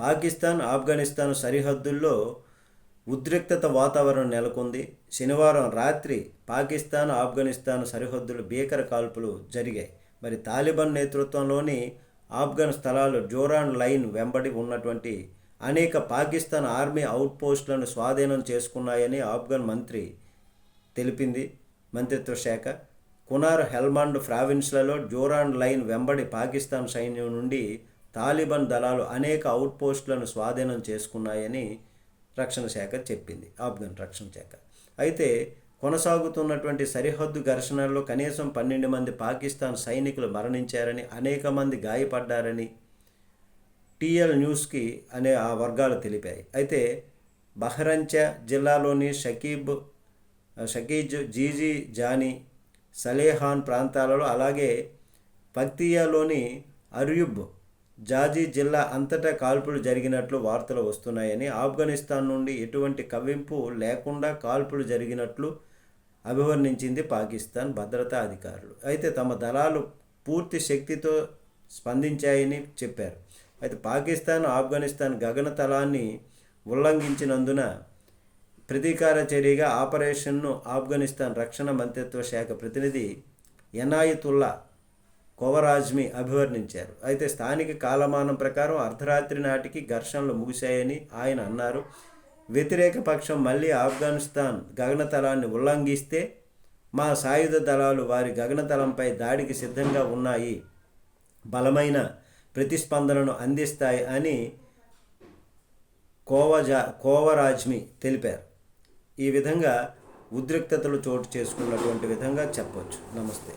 పాకిస్తాన్ ఆఫ్ఘనిస్తాన్ సరిహద్దుల్లో ఉద్రిక్తత వాతావరణం నెలకొంది. శనివారం రాత్రి పాకిస్తాన్ ఆఫ్ఘనిస్తాన్ సరిహద్దులు భీకర కాల్పులు జరిగాయి. మరి తాలిబాన్ నేతృత్వంలోని ఆఫ్ఘన్ స్థలాలు జోరాన్ లైన్ వెంబడి ఉన్నటువంటి అనేక పాకిస్తాన్ ఆర్మీ అవుట్పోస్టులను స్వాధీనం చేసుకున్నాయని ఆఫ్ఘన్ మంత్రి తెలిపింది. మంత్రిత్వ శాఖ కునార్ హెల్మాండ్ ప్రావిన్స్లలో జోరాన్ లైన్ వెంబడి పాకిస్తాన్ సైన్యం నుండి తాలిబాన్ దళాలు అనేక అవుట్పోస్టులను స్వాధీనం చేసుకున్నాయని రక్షణ శాఖ చెప్పింది ఆఫ్ఘన్ రక్షణ శాఖ. అయితే కొనసాగుతున్నటువంటి సరిహద్దు ఘర్షణల్లో కనీసం పన్నెండు మంది పాకిస్తాన్ సైనికులు మరణించారని అనేక మంది గాయపడ్డారని టీఎల్ న్యూస్కి అనే ఆ వర్గాలు తెలిపాయి. అయితే బహ్రంచ జిల్లాలోని షకీబ్ షకీజ్ జీజీ జానీ సలేహాన్ ప్రాంతాలలో అలాగే పక్తియాలోని అర్యుబ్ జాజీ జిల్లా అంతటా కాల్పులు జరిగినట్లు వార్తలు వస్తున్నాయని ఆఫ్ఘనిస్తాన్ నుండి ఎటువంటి కవ్వింపు లేకుండా కాల్పులు జరిగినట్లు అభివర్ణించింది పాకిస్తాన్ భద్రతా అధికారులు. అయితే తమ దళాలు పూర్తి శక్తితో స్పందించాయని చెప్పారు. అయితే పాకిస్తాన్ ఆఫ్ఘనిస్తాన్ గగనతలాన్ని ఉల్లంఘించినందున ప్రతీకార చర్యగా ఆపరేషన్ను ఆఫ్ఘనిస్తాన్ రక్షణ మంత్రిత్వ శాఖ ప్రతినిధి ఎనాయతుల్లా కోవరాజ్మి అభివర్ణించారు. అయితే స్థానిక కాలమానం ప్రకారం అర్ధరాత్రి నాటికి ఘర్షణలు ముగిశాయని ఆయన అన్నారు. వ్యతిరేక పక్షం మళ్ళీ ఆఫ్ఘనిస్తాన్ గగనతలాన్ని ఉల్లంఘిస్తే మా సాయుధ దళాలు వారి గగనతలంపై దాడికి సిద్ధంగా ఉన్నాయి. బలమైన ప్రతిస్పందనను అందిస్తాయి అని కోవజా కోవరాజ్మి తెలిపారు. ఈ విధంగా ఉద్రిక్తతలు చోటు చేసుకున్నటువంటి విధంగా చెప్పవచ్చు నమస్తే.